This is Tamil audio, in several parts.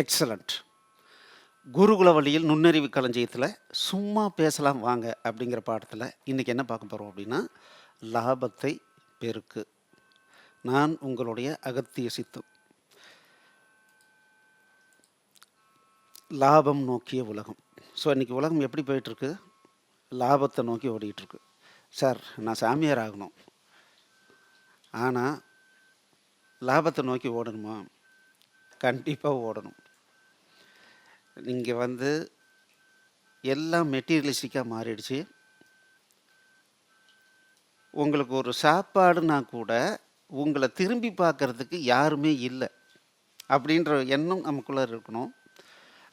எக்ஸலண்ட் குருகுல வழியில் நுண்ணறிவு களஞ்சியத்தில் சும்மா பேசலாம் வாங்க அப்படிங்கிற பாடத்தில் இன்றைக்கி என்ன பார்க்க போகிறோம் அப்படின்னா லாபத்தை பெருக்கு. நான் உங்களுடைய அகத்திய சித்து. லாபம் நோக்கிய உலகம். ஸோ இன்றைக்கி உலகம் எப்படி போயிட்டுருக்கு? லாபத்தை நோக்கி ஓடிட்டுருக்கு. சார் நான் சாமியார் ஆகணும். ஆனால் லாபத்தை நோக்கி ஓடணுமா? கண்டிப்பாக ஓடணும். நீங்கள் வந்து எல்லாம் மெட்டீரியலிஸ்டிக்காக மாறிடுச்சு. உங்களுக்கு ஒரு சாப்பாடுனா கூட உங்களை திரும்பி பார்க்குறதுக்கு யாருமே இல்லை அப்படின்ற எண்ணம் நமக்குள்ளே இருக்கணும்.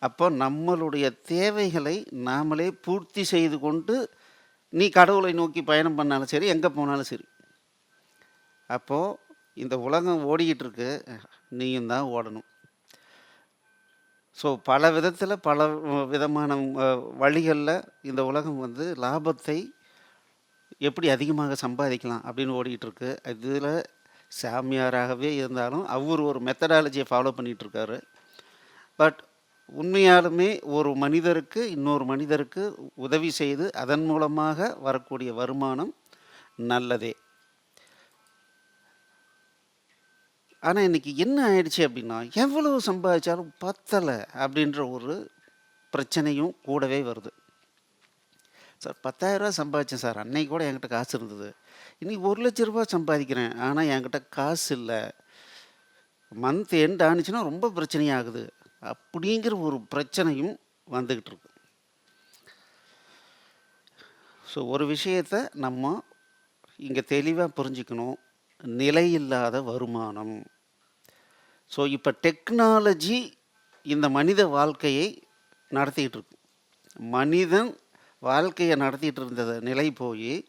அப்போ நம்மளுடைய தேவைகளை நாமளே பூர்த்தி செய்து கொண்டு நீ கடவுளை நோக்கி பயணம் பண்ணாலும் சரி எங்கே போனாலும் சரி. அப்போது இந்த உலகம் ஓடிக்கிட்டு இருக்கு நீயும் தான் ஓடணும். ஸோ பல விதத்தில் பல விதமான வழிகளில் இந்த உலகம் வந்து லாபத்தை எப்படி அதிகமாக சம்பாதிக்கலாம் அப்படின்னு ஓடிக்கிட்டு இருக்கு இதில் சாமியாராகவே இருந்தாலும் அவர் ஒரு மெத்தடாலஜியை ஃபாலோ பண்ணிகிட்ருக்காரு பட் உண்மையாலுமே ஒரு மனிதருக்கு இன்னொரு மனிதருக்கு உதவி செய்து அதன் மூலமாக வரக்கூடிய வருமானம் நல்லதே. ஆனால் இன்றைக்கி என்ன ஆயிடுச்சு அப்படின்னா எவ்வளவு சம்பாதிச்சாலும் பத்தலை அப்படின்ற ஒரு பிரச்சனையும் கூடவே வருது. சார் பத்தாயிரரூவா சம்பாதிச்சேன் சார். அன்னைக்கு கூட என்கிட்ட காசு இருந்தது. இன்றைக்கி ஒரு லட்ச ரூபா சம்பாதிக்கிறேன். ஆனால் என்கிட்ட காசு இல்லை. மந்த் எண்ட் ஆனிச்சுன்னா ரொம்ப பிரச்சனையாகுது. அப்படிங்கிற ஒரு பிரச்சனையும் வந்துக்கிட்டு இருக்கு. ஸோ ஒரு விஷயத்தை நம்ம இங்கே தெளிவாக புரிஞ்சுக்கணும். நிலையில்லாத வருமானம். ஸோ இப்போ டெக்னாலஜி இந்த மனித வாழ்க்கையை நடத்திக்கிட்டு இருக்கு. மனிதன் வாழ்க்கையை நடத்திட்டு இருந்த நிலை போய்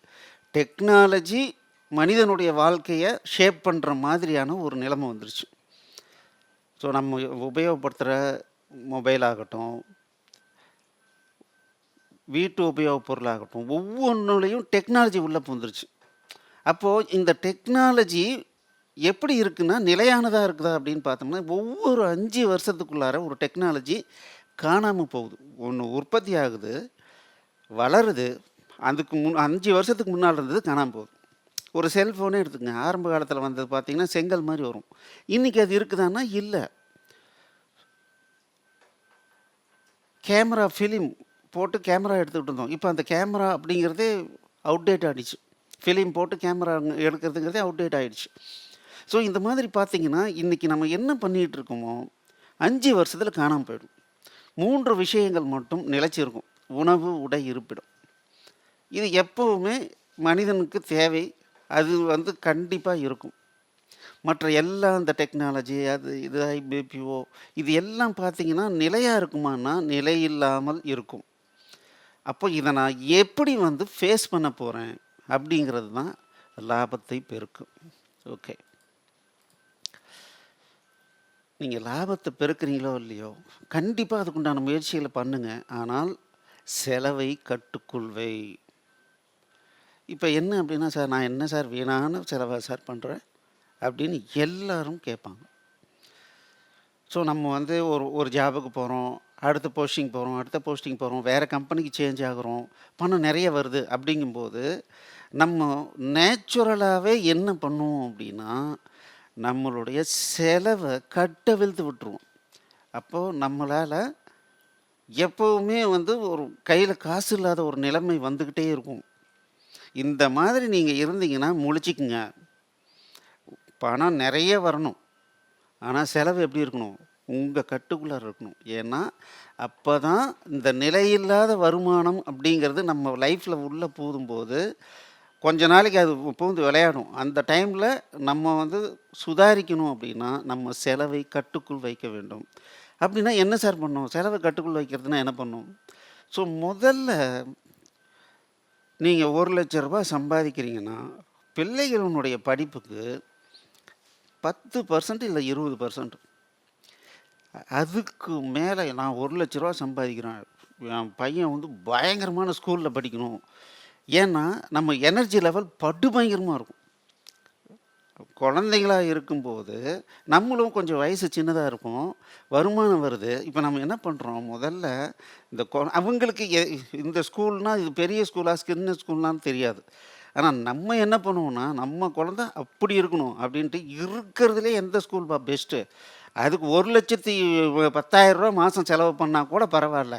டெக்னாலஜி மனிதனுடைய வாழ்க்கையை ஷேப் பண்ணுற மாதிரியான ஒரு நிலைமை வந்துருச்சு. ஸோ நம்ம உபயோகப்படுத்துகிற மொபைல் ஆகட்டும் வீட்டு உபயோகப் பொருளாகட்டும் ஒவ்வொன்றுலையும் டெக்னாலஜி உள்ளே புந்துருச்சு அப்போது இந்த டெக்னாலஜி எப்படி இருக்குன்னா நிலையானதாக இருக்குதா அப்படின்னு பார்த்தோம்னா ஒவ்வொரு அஞ்சு வருஷத்துக்குள்ளார ஒரு டெக்னாலஜி காணாமல் போகுது. ஒன்று உற்பத்தி ஆகுது வளருது அதுக்கு முன் அஞ்சு வருஷத்துக்கு முன்னால் இருந்தது காணாமல் போகுது. ஒரு செல்ஃபோனே எடுத்துக்கங்க. ஆரம்ப காலத்தில் வந்தது பார்த்திங்கன்னா செங்கல் மாதிரி வரும். இன்றைக்கி அது இருக்குதான்னா இல்லை. கேமரா ஃபிலிம் போட்டு கேமரா எடுத்துக்கிட்டு இருந்தோம். இப்போ அந்த கேமரா அப்படிங்கிறதே அவுடேட் ஆகிடுச்சு ஃபிலிம் போட்டு கேமரா எடுக்கிறதுங்கிறதே அவுடேட் ஆகிடுச்சு ஸோ இந்த மாதிரி பார்த்தீங்கன்னா இன்றைக்கி நம்ம என்ன பண்ணிகிட்டு இருக்கோமோ அஞ்சு வருஷத்தில் காணாமல் போயிடும். மூன்று விஷயங்கள் மட்டும் நிலைச்சிருக்கும். உணவு உடை இருப்பிடும். இது எப்போவுமே மனிதனுக்கு தேவை. அது வந்து கண்டிப்பாக இருக்கும். மற்ற எல்லாம் இந்த டெக்னாலஜி அது இது ஐபிபிஓ இது எல்லாம் பார்த்திங்கன்னா நிலையாக இருக்குமானா நிலை இல்லாமல் இருக்கும். அப்போ இதை நான் எப்படி வந்து ஃபேஸ் பண்ண போகிறேன் அப்படிங்கிறது தான் லாபத்தை பெருக்கும். ஓகே நீங்கள் லாபத்தை பெருக்கிறீங்களோ இல்லையோ கண்டிப்பாக அதுக்குண்டான முயற்சிகளை பண்ணுங்கள் ஆனால் செலவை கட்டுக்கொள்வை. இப்போ என்ன அப்படின்னா சார் நான் என்ன சார் வீணான செலவை சார் பண்ணுறேன் அப்படின்னு எல்லாரும் கேட்பாங்க. ஸோ நம்ம வந்து ஒரு ஒரு ஜாபுக்கு போகிறோம் அடுத்த போஸ்டிங் போகிறோம் அடுத்த போஸ்டிங் போகிறோம் வேறு கம்பெனிக்கு சேஞ்ச் ஆகுறோம் பணம் நிறைய வருது அப்படிங்கும்போது நம்ம நேச்சுரலாகவே என்ன பண்ணுவோம் அப்படின்னா நம்மளுடைய செலவை கட்டவிழ்த்து விட்டுருவோம். அப்போது நம்மளால் எப்போவுமே வந்து ஒரு கையில் காசு இல்லாத ஒரு நிலைமை வந்துக்கிட்டே இருக்கும். இந்த மாதிரி நீங்கள் இருந்தீங்கன்னா முழிச்சிக்குங்க. பணம் நிறைய வரணும். ஆனால் செலவு எப்படி இருக்கணும்? உங்கள் கட்டுக்குள்ளே இருக்கணும். ஏன்னா அப்போ தான் இந்த நிலையில்லாத வருமானம் அப்படிங்கிறது நம்ம லைஃப்பில் உள்ளே போதும்போது கொஞ்ச நாளைக்கு அது பூந்து விளையாடும். அந்த டைமில் நம்ம வந்து சுதாரிக்கணும் அப்படின்னா நம்ம செலவை கட்டுக்குள் வைக்க வேண்டும். அப்படின்னா என்ன சார் பண்ணும் செலவை கட்டுக்குள் வைக்கிறதுனா என்ன பண்ணும் ஸோ முதல்ல நீங்கள் ஒரு லட்ச ரூபாய் சம்பாதிக்கிறீங்கன்னா பிள்ளைகளுடைய படிப்புக்கு பத்து பர்சன்ட் இல்லை இருபது பர்சன்ட் அதுக்கு மேலே நான் ஒரு லட்ச ரூபா சம்பாதிக்கிறேன் என் பையன் வந்து பயங்கரமான ஸ்கூலில் படிக்கணும் ஏன்னா நம்ம எனர்ஜி லெவல் படு பயங்கரமாக இருக்கும் குழந்தைங்களா இருக்கும்போது, நம்மளும் கொஞ்சம் வயசு சின்னதாக இருக்கும். வருமானம் வருது. இப்போ நம்ம என்ன பண்ணுறோம் முதல்ல இந்த கொ அவங்களுக்கு எ இந்த ஸ்கூல்னா இது பெரிய ஸ்கூலாக சின்ன ஸ்கூல்னான்னு தெரியாது. ஆனால் நம்ம என்ன பண்ணுவோம்னா, நம்ம குழந்த அப்படி இருக்கணும் அப்படின்ட்டு இருக்கிறதுலே எந்த ஸ்கூல்ப்பா பெஸ்ட்டு? அதுக்கு ஒரு லட்சத்தி 1,10,000 மாதம் செலவு பண்ணால் கூட பரவாயில்ல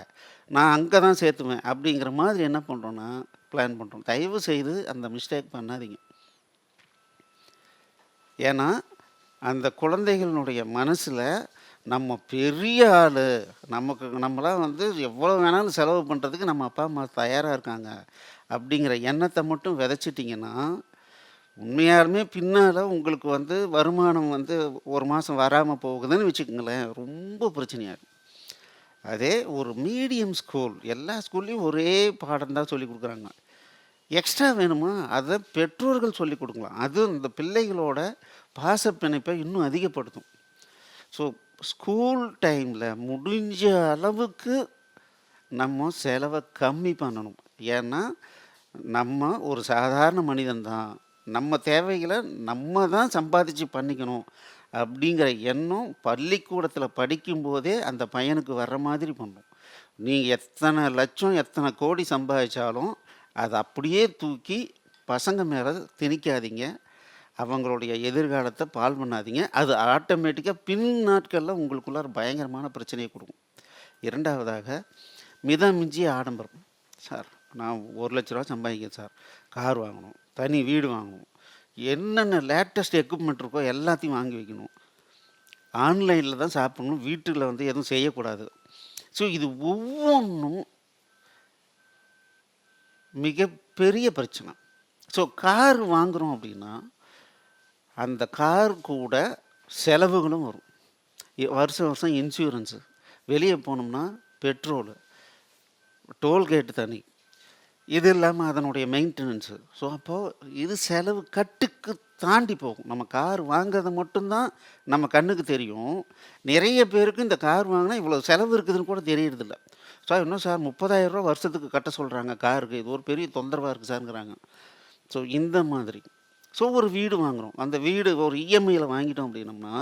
நான் அங்கே தான் சேர்த்துவேன். அப்படிங்கிற மாதிரி என்ன பண்ணுறோன்னா பிளான் பண்ணுறோம் தயவு செய்து அந்த மிஸ்டேக் பண்ணாதீங்க. ஏன்னா, அந்த குழந்தைகளுடைய மனசில் நம்ம பெரிய ஆள் நமக்கு நம்மளாம் வந்து எவ்வளோ வேணாலும் செலவு பண்ணுறதுக்கு நம்ம அப்பா, அம்மா தயாராக இருக்காங்க. அப்படிங்கிற எண்ணத்தை மட்டும் விதைச்சிட்டீங்கன்னா, உண்மையாலுமே பின்னால் உங்களுக்கு வந்து வருமானம் வந்து ஒரு மாதம் வராமல் போகுதுன்னு வச்சுக்கோங்களேன் ரொம்ப பிரச்சனையாயிடும். அதே ஒரு மீடியம் ஸ்கூல் எல்லா ஸ்கூல்லையும் ஒரே பாடம் தான் சொல்லிக் கொடுக்குறாங்க எக்ஸ்ட்ரா வேணுமா? அதை பெற்றோர்கள் சொல்லிக் கொடுக்கலாம் அது அந்த பிள்ளைகளோட பாச பிணைப்பை இன்னும் அதிகப்படுத்தும். ஸோ ஸ்கூல் டைமில் முடிஞ்ச அளவுக்கு நம்ம செலவை கம்மி பண்ணணும். ஏன்னா, நம்ம ஒரு சாதாரண மனிதன் தான். நம்ம தேவைகளை நம்ம தான் சம்பாதிச்சு பண்ணிக்கணும். அப்படிங்கிற எண்ணம் பள்ளிக்கூடத்தில் படிக்கும்போதே அந்த பையனுக்கு வர்ற மாதிரி பண்ணும். நீங்கள் எத்தனை லட்சம், எத்தனை கோடி சம்பாதிச்சாலும், அதை அப்படியே தூக்கி பசங்க மேலே திணிக்காதீங்க. அவங்களுடைய எதிர்காலத்தை பால் பண்ணாதீங்க. அது ஆட்டோமேட்டிக்காக பின் நாட்களில் உங்களுக்குள்ளார பயங்கரமான பிரச்சனையை கொடுக்கும் இரண்டாவதாக மிதமிஞ்சி ஆடம்பரம். சார் நான் ஒரு லட்ச ரூபா சம்பாதிக்கிறேன் சார். கார் வாங்கணும். தனி வீடு வாங்குவோம் என்னென்ன லேட்டஸ்ட் எக்யூப்மெண்ட் இருக்கோ எல்லாத்தையும் வாங்கி வைக்கணும். ஆன்லைனில் தான் சாப்பிடணும். வீட்டில் வந்து எதுவும் செய்யக்கூடாது. ஸோ இது ஒவ்வொன்றும் மிகப்பெரிய பிரச்சனை. ஸோ கார் வாங்குகிறோம் அப்படின்னா, அந்த கார் கூட செலவுகளும் வரும். வருஷம் வருஷம் இன்சூரன்ஸு. வெளியே போனோம்னா பெட்ரோலு. டோல்கேட்டு தனி. இது இல்லாமல் அதனுடைய மெயின்டெனன்ஸு. ஸோ அப்போது இது செலவு கட்டுக்கு தாண்டி போகும். நம்ம கார் வாங்குறது மட்டும் தான் நம்ம கண்ணுக்கு தெரியும். நிறைய பேருக்கு இந்த கார் வாங்கினா இவ்வளோ செலவு இருக்குதுன்னு கூட தெரியறதில்ல. சார் இன்னும் சார் முப்பதாயிரரூவா வருஷத்துக்கு கட்ட சொல்கிறாங்க காருக்கு. இது ஒரு பெரிய தொந்தரவாக இருக்குது சார்ங்கிறாங்க. ஸோ இந்த மாதிரி. ஸோ ஒரு வீடு வாங்குறோம். அந்த வீடு ஒரு இஎம்ஐயில் வாங்கிட்டோம் அப்படின்னம்னா,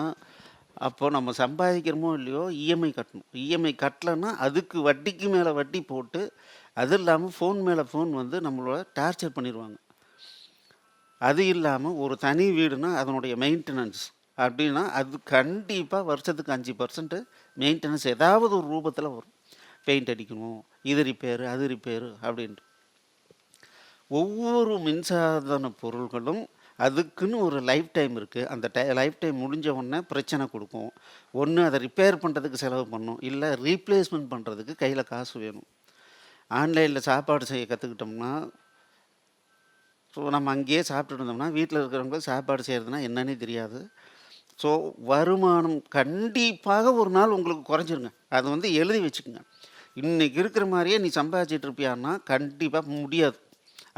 அப்போது நம்ம சம்பாதிக்கிறோமோ இல்லையோ இஎம்ஐ கட்டணும். இஎம்ஐ கட்டலைன்னா அதுக்கு வட்டிக்கு மேலே வட்டி போட்டு, அது இல்லாமல் ஃபோன் மேலே ஃபோன் வந்து நம்மளோட டார்ச்சர் பண்ணிடுவாங்க அது இல்லாமல் ஒரு தனி வீடுனா அதனுடைய மெயின்டெனன்ஸ் அப்படின்னா, அது கண்டிப்பாக வருஷத்துக்கு அஞ்சு பர்சன்ட்டு மெயின்டெனன்ஸ் ஏதாவது ஒரு ரூபத்தில் வரும். பெயிண்ட் அடிக்கணும். இது ரிப்பேரு, அது ரிப்பேரு அப்படின்ட்டு. ஒவ்வொரு மின்சாதன பொருள்களும் அதுக்குன்னு ஒரு லைஃப் டைம் இருக்குது அந்த டை லைஃப் டைம் முடிஞ்ச உடனே பிரச்சனை கொடுக்கும் ஒன்று அதை ரிப்பேர் பண்ணுறதுக்கு செலவு பண்ணும் இல்லை ரீப்ளேஸ்மெண்ட் பண்ணுறதுக்கு கையில் காசு வேணும். ஆன்லைனில் சாப்பாடு செய்ய கற்றுக்கிட்டோம்னா ஸோ நம்ம அங்கேயே சாப்பிட்டுட்டு இருந்தோம்னா, வீட்டில் இருக்கிறவங்களுக்கு சாப்பாடு செய்கிறதுனா என்னன்னே தெரியாது. ஸோ வருமானம் கண்டிப்பாக ஒரு நாள் உங்களுக்கு குறைஞ்சிருங்க. அது வந்து எழுதி வச்சுக்கோங்க இன்னைக்கு இருக்கிற மாதிரியே நீ சம்பாதிச்சிட்டு இருப்பியான்னா, கண்டிப்பாக முடியாது.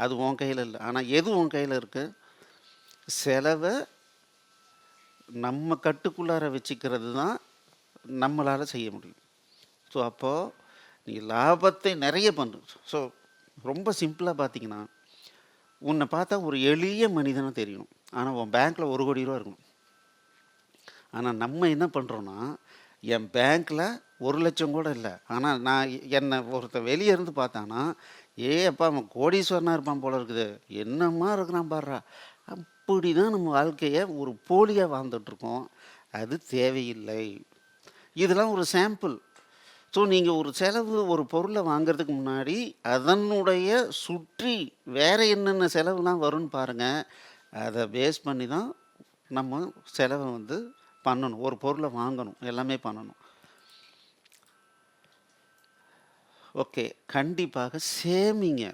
அது உன் கையில் இல்லை ஆனால் எது உன் கையில் இருக்குது செலவை நம்ம கட்டுக்குள்ளார வச்சுக்கிறது தான் நம்மளால் செய்ய முடியும். ஸோ அப்போது நீ லாபத்தை நிறைய பண்ணு. ஸோ ரொம்ப சிம்பிளாக பார்த்தீங்கன்னா, உன்னை பார்த்தா ஒரு எளிய மனிதனாக தெரியணும். ஆனால் உன் பேங்க்ல ரூ. 1,00,00,000 இருக்கணும். ஆனால் நம்ம என்ன பண்ணுறோன்னா என் பேங்கில் ஒரு லட்சம் கூட இல்லை ஆனால் நான் என்னை ஒருத்தன் வெளியே இருந்து பார்த்தான்னா, ஏ அப்பா அவன் கோடீஸ்வரனா இருப்பான் போல இருக்குது. என்னம்மா இருக்கிறான் பாடுறா அப்படி தான் நம்ம வாழ்க்கையை ஒரு போலியாக வாழ்ந்துட்டுருக்கோம் அது தேவையில்லை. இதெல்லாம் ஒரு சாம்பிள். ஸோ நீங்கள் ஒரு செலவு ஒரு பொருளை வாங்குறதுக்கு முன்னாடி, அதனுடைய சுற்றி வேற என்னென்ன செலவுலாம் வரும்னு பாருங்கள் அதை பேஸ் பண்ணி தான் நம்ம செலவை வந்து பண்ணணும். ஒரு பொருளை வாங்கணும். எல்லாமே பண்ணணும். ஓகே. கண்டிப்பாக சேமிங்க.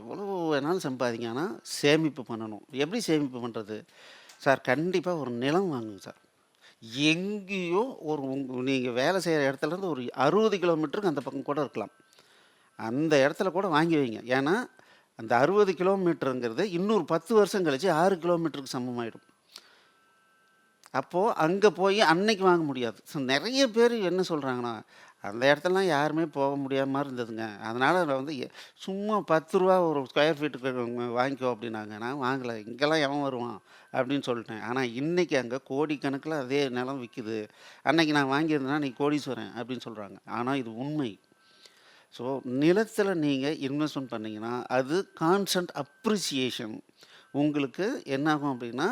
எவ்வளோ வேணாலும் சம்பாதிங்க. ஆனால் சேமிப்பு பண்ணணும். எப்படி சேமிப்பு பண்ணுறது சார் கண்டிப்பாக ஒரு நிலம் வாங்குங்க சார். எங்கேயோ ஒரு உங்க நீங்கள் வேலை செய்கிற இடத்துலருந்து ஒரு 60 கிலோமீட்டருக்கு அந்த பக்கம் கூட இருக்கலாம். அந்த இடத்துல கூட வாங்கி வைங்க. ஏன்னா, அந்த 60 கிலோமீட்டருங்கிறது இன்னொரு 10 வருஷம் கழித்து ஆறு கிலோமீட்டருக்கு சமமாயிடும். அப்போது அங்கே போய் அன்னைக்கு வாங்க முடியாது. ஸோ நிறைய பேர் என்ன சொல்கிறாங்கன்னா அந்த இடத்துலலாம் யாருமே போக முடியாத மாதிரி இருந்ததுங்க. அதனால் நான் வந்து எ- சும்மா பத்து ரூபா ஒரு ஸ்கொயர் ஃபீட்டுக்கு வாங்கிக்கோ அப்படின்னாங்க. நான் வாங்கலை. இங்கெல்லாம் எவன் வருவான் அப்படின்னு சொல்லிட்டேன். ஆனால் இன்றைக்கி அங்கே கோடிக்கணக்கில் அதே நிலம் விற்குது அன்னைக்கு நான் வாங்கியிருந்தேன்னா நீ கோடீஸ்வரன் அப்படின்னு சொல்கிறாங்க ஆனால் இது உண்மை. ஸோ நிலத்தில் நீங்கள் இன்வெஸ்ட்மெண்ட் பண்ணிங்கன்னா அது கான்ஸ்டன்ட் அப்ரிசியேஷன் உங்களுக்கு என்னாகும் அப்படின்னா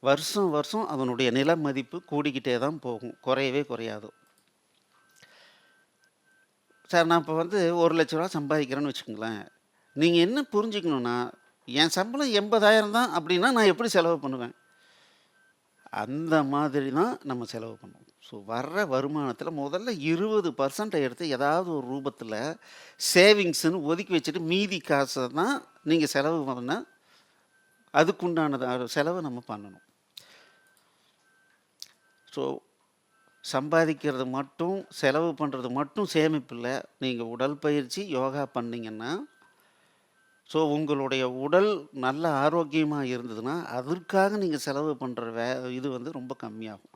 வருஷம் வருஷம் அதனுடைய நில மதிப்பு கூடிக்கிட்டே தான் போகும். குறையவே குறையாது. சார் நான் இப்போ வந்து ஒரு லட்ச ரூபா சம்பாதிக்கிறேன்னு வச்சுக்கோங்களேன். நீங்கள் என்ன புரிஞ்சுக்கணுன்னா என் சம்பளம் எண்பதாயிரம் தான் அப்படின்னா நான் எப்படி செலவு பண்ணுவேன்? அந்த மாதிரி தான் நம்ம செலவு பண்ணுவோம். ஸோ வர்ற வருமானத்தில் முதல்ல இருபது பர்சன்ட்டை எடுத்து ஏதாவது ஒரு ரூபத்தில் சேவிங்ஸ்னு ஒதுக்கி வச்சுட்டு மீதி காசை தான் நீங்கள் செலவு பண்ண அதுக்குண்டானது செலவை நம்ம பண்ணணும். ஸோ சம்பாதிக்கிறது மட்டும் செலவு பண்ணுறது மட்டும் சேமிப்பு இல்லை நீங்கள் உடல் பயிற்சி யோகா பண்ணிங்கன்னா ஸோ உங்களுடைய உடல் நல்ல ஆரோக்கியமாக இருந்ததுன்னா அதற்காக நீங்கள் செலவு பண்ணுற வே இது வந்து ரொம்ப கம்மியாகும்.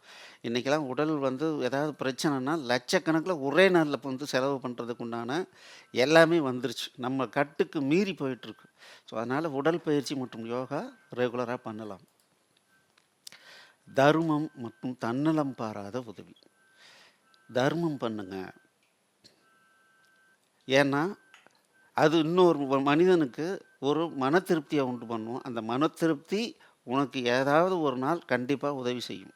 இன்றைக்கெல்லாம் உடல் வந்து ஏதாவது பிரச்சனைனா லட்சக்கணக்கில் ஒரே நாளில் வந்து செலவு பண்ணுறதுக்கு உண்டான எல்லாமே வந்துருச்சு. நம்ம கட்டுக்கு மீறி போயிட்டுருக்கு. ஸோ அதனால் உடல் பயிற்சி மற்றும் யோகா ரெகுலராக பண்ணலாம். தர்மம் மற்றும் தன்னலம் பாராத உதவி. தர்மம் பண்ணுங்க. ஏன்னா அது இன்னொரு மனிதனுக்கு ஒரு மன திருப்தியை உண்டு பண்ணும். அந்த மன திருப்தி உனக்கு ஏதாவது ஒரு நாள் கண்டிப்பாக உதவி செய்யும்.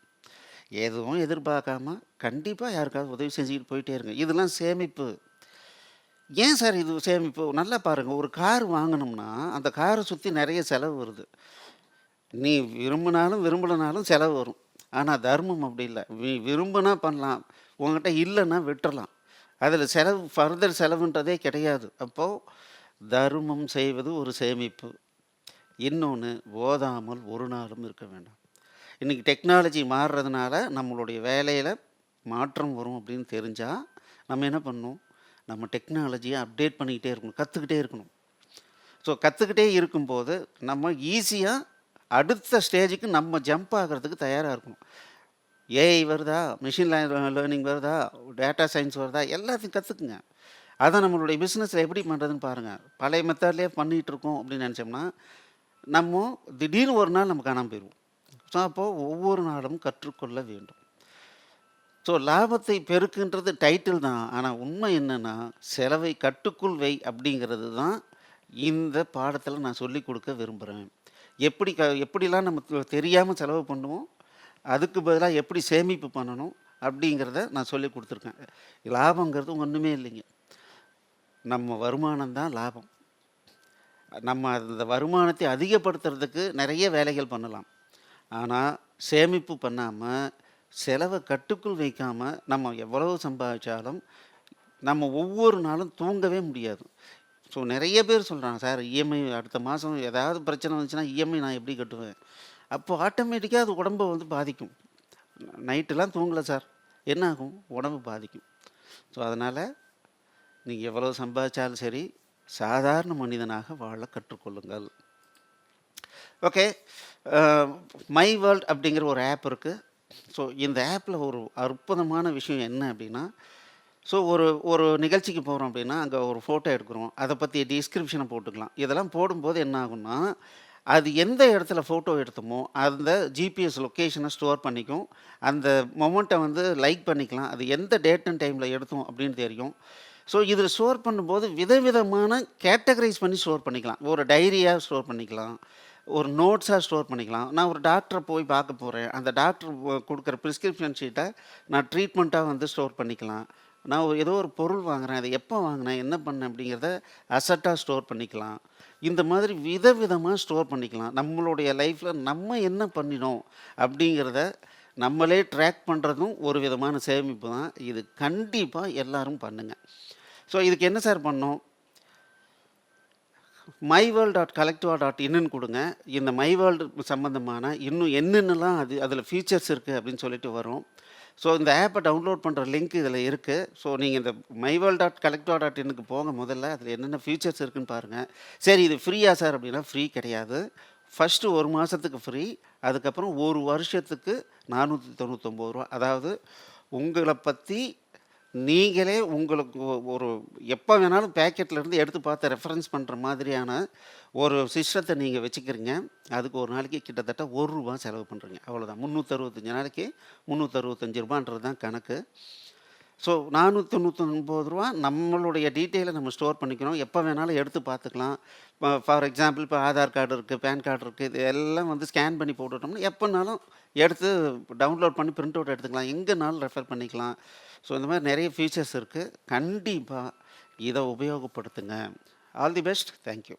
எதுவும் எதிர்பார்க்காம கண்டிப்பாக யாருக்காவது உதவி செஞ்சுக்கிட்டு போயிட்டே இருங்க. இதெல்லாம் சேமிப்பு. ஏன் சார் இது சேமிப்பு? நல்லா பாருங்கள் ஒரு கார் வாங்கினோம்னா அந்த காரை சுற்றி நிறைய செலவு வருது. நீ விரும்பினாலும் விரும்பலைனாலும் செலவு வரும். ஆனால் தர்மம் அப்படி இல்லை. நீ விரும்பினா பண்ணலாம். உங்ககிட்ட இல்லைன்னா விட்டுறலாம். அதில் செலவு ஃபர்தர் செலவுன்றதே கிடையாது. அப்போது தர்மம் செய்வது ஒரு சேமிப்பு. இன்னொன்று ஓதாமல் ஒரு நாளும் இருக்க வேண்டாம். இன்றைக்கி டெக்னாலஜி மாறுறதுனால நம்மளுடைய வேலையில் மாற்றம் வரும் அப்படின்னு தெரிஞ்சால் நம்ம என்ன பண்ணணும் நம்ம டெக்னாலஜியை அப்டேட் பண்ணிக்கிட்டே இருக்கணும். கற்றுக்கிட்டே இருக்கணும். ஸோ கற்றுக்கிட்டே இருக்கும்போது நம்ம ஈஸியாக அடுத்த ஸ்டேஜுக்கு நம்ம ஜம்ப் ஆகிறதுக்கு தயாராக இருக்கணும். ஏஐ வருதா? மிஷின் லேர்னிங் வருதா? டேட்டா சயின்ஸ் வருதா? எல்லாத்தையும் கற்றுக்குங்க அதை நம்மளுடைய பிஸ்னஸில் எப்படி பண்ணுறதுன்னு பாருங்கள் பழைய மெத்தட்லேயே பண்ணிகிட்ருக்கோம் அப்படின்னு நினச்சோம்னா நம்ம திடீர்னு ஒரு நாள் நம்ம காணாமல் போயிடுவோம் ஸோ அப்போது ஒவ்வொரு நாளும் கற்றுக்கொள்ள வேண்டும். ஸோ லாபத்தை பெருக்குன்றது டைட்டில் தான். ஆனால் உண்மை என்னென்னா செலவை கட்டுக்குள் வை அப்படிங்கிறது தான் இந்த பாடத்தில் நான் சொல்லிக் கொடுக்க விரும்புகிறேன் எப்படி க எப்படிலாம் நம்ம தெரியாமல் செலவு பண்ணுவோம் அதுக்கு பதிலாக எப்படி சேமிப்பு பண்ணணும் அப்படிங்கிறத நான் சொல்லி கொடுத்துருக்கேன். லாபங்கிறது ஒன்றுமே இல்லைங்க. நம்ம வருமானம் தான் லாபம். நம்ம அந்த வருமானத்தை அதிகப்படுத்துறதுக்கு நிறைய வேலைகள் பண்ணலாம். ஆனால் சேமிப்பு பண்ணாமல் செலவை கட்டுக்குள் வைக்காமல் நம்ம எவ்வளவு சம்பாதிச்சாலும் நம்ம ஒவ்வொரு நாளும் தூங்கவே முடியாது. ஸோ நிறைய பேர் சொல்கிறாங்க சார் இஎம்ஐ அடுத்த மாதம் ஏதாவது பிரச்சனை வந்துச்சுன்னா இஎம்ஐ நான் எப்படி கட்டுவேன்? அப்போது ஆட்டோமேட்டிக்காக அது உடம்பை வந்து பாதிக்கும். நைட்டெலாம் தூங்கலை சார். என்ன ஆகும் உடம்பு பாதிக்கும். ஸோ அதனால் நீங்கள் எவ்வளோ சம்பாதிச்சாலும் சரி சாதாரண மனிதனாக வாழ கற்றுக்கொள்ளுங்கள். ஓகே மை வேர்ல்ட் அப்படிங்கிற ஒரு ஆப் இருக்குது ஸோ இந்த ஆப்பில் ஒரு அற்புதமான விஷயம் என்ன அப்படின்னா ஸோ ஒரு ஒரு நிகழ்ச்சிக்கு போகிறோம் அப்படின்னா அங்கே ஒரு ஃபோட்டோ எடுக்கிறோம். அதை பற்றி டிஸ்கிரிப்ஷனை போட்டுக்கலாம். இதெல்லாம் போடும்போது என்ன ஆகும்னா அது எந்த இடத்துல ஃபோட்டோ எடுத்தோமோ அந்த ஜிபிஎஸ் லொக்கேஷனை ஸ்டோர் பண்ணிக்கும். அந்த மொமெண்ட்டை வந்து லைக் பண்ணிக்கலாம். அது எந்த டேட் அண்ட் டைமில் எடுத்தோம் அப்படின்னு தெரியும். ஸோ இதில் ஸ்டோர் பண்ணும்போது விதவிதமான கேட்டகரைஸ் பண்ணி ஸ்டோர் பண்ணிக்கலாம். ஒரு டைரியாக ஸ்டோர் பண்ணிக்கலாம். ஒரு நோட்ஸாக ஸ்டோர் பண்ணிக்கலாம். நான் ஒரு டாக்டரை போய் பார்க்க போகிறேன் அந்த டாக்டர் கொடுக்குற ப்ரிஸ்கிரிப்ஷன் ஷீட்டை நான் ட்ரீட்மெண்ட்டாக வந்து ஸ்டோர் பண்ணிக்கலாம். நான் ஒரு- ஏதோ ஒரு பொருள் வாங்குகிறேன் அதை எப்போ வாங்கினேன் என்ன பண்ணேன் அப்படிங்கிறத அசட்டாக ஸ்டோர் பண்ணிக்கலாம். இந்த மாதிரி விதவிதமாக ஸ்டோர் பண்ணிக்கலாம். நம்மளுடைய லைஃப்பில் நம்ம என்ன பண்ணினோம் அப்படிங்கிறத நம்மளே ட்ராக் பண்ணுறதும் ஒரு விதமான சேமிப்பு தான். இது கண்டிப்பாக எல்லாரும் பண்ணுங்கள் ஸோ இதுக்கு என்ன சார் பண்ணோம்? மை டாட் கலெக்டிவா டாட் இன்னுன்னு கொடுங்க. இந்த மைவேர்ல்டு சம்மந்தமான இன்னும் என்னென்னலாம் அது அதில் ஃபீச்சர்ஸ் இருக்குது அப்படின்னு சொல்லிட்டு வரும். ஸோ இந்த ஆப்பை டவுன்லோட் பண்ணுற லிங்க் இதில் இருக்குது ஸோ நீங்கள் இந்த மைவேல் டாட் கலெக்டா டாட் இன்னுக்கு போங்க முதல்ல. அதில் என்னென்ன ஃபீச்சர்ஸ் இருக்குன்னு பாருங்கள் சரி இது ஃப்ரீயா சார் அப்படின்னா ஃப்ரீ கிடையாது. ஃபஸ்ட்டு ஒரு மாதத்துக்கு ஃப்ரீ அதுக்கப்புறம் ஒரு வருஷத்துக்கு நானூற்றி தொண்ணூத்தொம்பது ரூபா. அதாவது உங்களை பற்றி நீங்களே உங்களுக்கு ஒ- ஒரு எப்போ வேணாலும் பேக்கெட்ல இருந்து எடுத்து பார்த்து ரெஃபரன்ஸ் பண்ணுற மாதிரியான ஒரு சிஸ்டத்தை நீங்கள் வச்சுக்கிறீங்க அதுக்கு ஒரு நாளைக்கு கிட்டத்தட்ட ஒரு ரூபா செலவு பண்ணுறீங்க அவ்வளோதான் முந்நூற்றறுபத்தஞ்சு நாளைக்கு முந்நூற்றறுபத்தஞ்சு ரூபான்றது தான் கணக்கு. ஸோ நானூற்றி தொண்ணூத்தொம்பது ரூபா நம்மளுடைய டீட்டெயிலை நம்ம ஸ்டோர் பண்ணிக்கிறோம். எப்போ வேணாலும் எடுத்து பார்த்துக்கலாம். ஃபார் எக்ஸாம்பிள் இப்போ ஆதார் கார்டு இருக்குது பேன் கார்டு இருக்குது இது எல்லாம் வந்து ஸ்கேன் பண்ணி போட்டுட்டோம்னா எப்போனாலும் எடுத்து டவுன்லோட் பண்ணி பிரிண்ட் அவுட் எடுத்துக்கலாம். எங்கேனாலும் ரெஃபர் பண்ணிக்கலாம். ஸோ இந்த மாதிரி நிறைய ஃபீச்சர்ஸ் இருக்குது கண்டிப்பாக இதை உபயோகப்படுத்துங்க. All the best thank you